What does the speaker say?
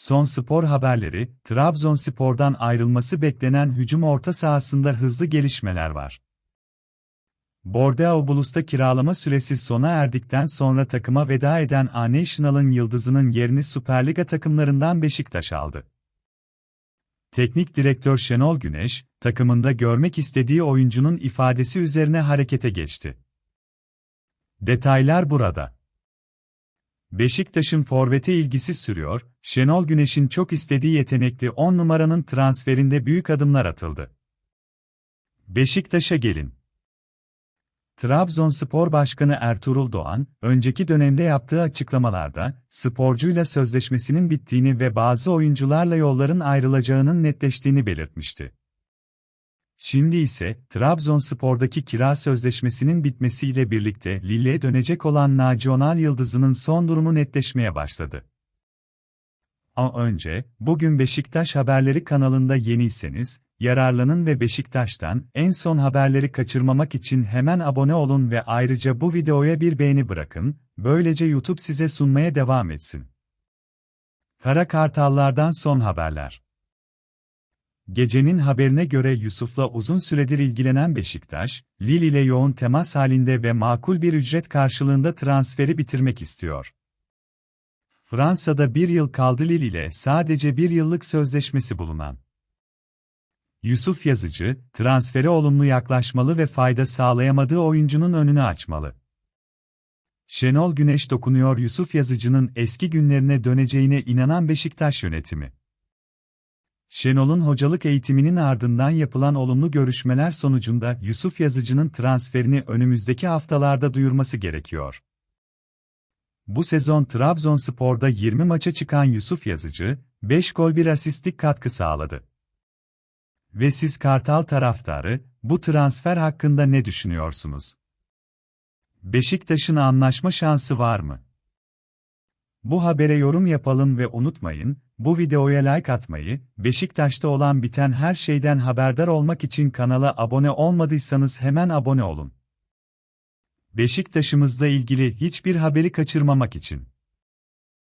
Son spor haberleri, Trabzonspor'dan ayrılması beklenen hücum orta sahasında hızlı gelişmeler var. Bordeaux Bulus'ta kiralama süresi sona erdikten sonra takıma veda eden A-National'ın yıldızının yerini Süperliga takımlarından Beşiktaş aldı. Teknik direktör Şenol Güneş, takımında görmek istediği oyuncunun ifadesi üzerine harekete geçti. Detaylar burada. Beşiktaş'ın forvete ilgisi sürüyor, Şenol Güneş'in çok istediği yetenekli 10 numaranın transferinde büyük adımlar atıldı. Beşiktaş'a gelin. Trabzonspor Başkanı Ertuğrul Doğan, önceki dönemde yaptığı açıklamalarda, sporcuyla sözleşmesinin bittiğini ve bazı oyuncularla yolların ayrılacağının netleştiğini belirtmişti. Şimdi ise, Trabzonspor'daki kira sözleşmesinin bitmesiyle birlikte Lille'ye dönecek olan Naci Onal Yıldızı'nın son durumu netleşmeye başladı. Ama önce, bugün Beşiktaş Haberleri kanalında yeniyseniz, yararlanın ve Beşiktaş'tan en son haberleri kaçırmamak için hemen abone olun ve ayrıca bu videoya bir beğeni bırakın, böylece YouTube size sunmaya devam etsin. Kara Kartallardan son haberler. Gecenin haberine göre Yusuf'la uzun süredir ilgilenen Beşiktaş, Lille ile yoğun temas halinde ve makul bir ücret karşılığında transferi bitirmek istiyor. Fransa'da bir yıl kaldı Lille ile sadece bir yıllık sözleşmesi bulunan. Yusuf Yazıcı, transfere olumlu yaklaşmalı ve fayda sağlayamadığı oyuncunun önünü açmalı. Şenol Güneş dokunuyor Yusuf Yazıcı'nın eski günlerine döneceğine inanan Beşiktaş yönetimi. Şenol'un hocalık eğitiminin ardından yapılan olumlu görüşmeler sonucunda Yusuf Yazıcı'nın transferini önümüzdeki haftalarda duyurması gerekiyor. Bu sezon Trabzonspor'da 20 maça çıkan Yusuf Yazıcı, 5 gol bir asistlik katkı sağladı. Ve siz Kartal taraftarı, bu transfer hakkında ne düşünüyorsunuz? Beşiktaş'ın anlaşma şansı var mı? Bu habere yorum yapalım ve unutmayın, bu videoya like atmayı, Beşiktaş'ta olan biten her şeyden haberdar olmak için kanala abone olmadıysanız hemen abone olun. Beşiktaş'ımızla ilgili hiçbir haberi kaçırmamak için.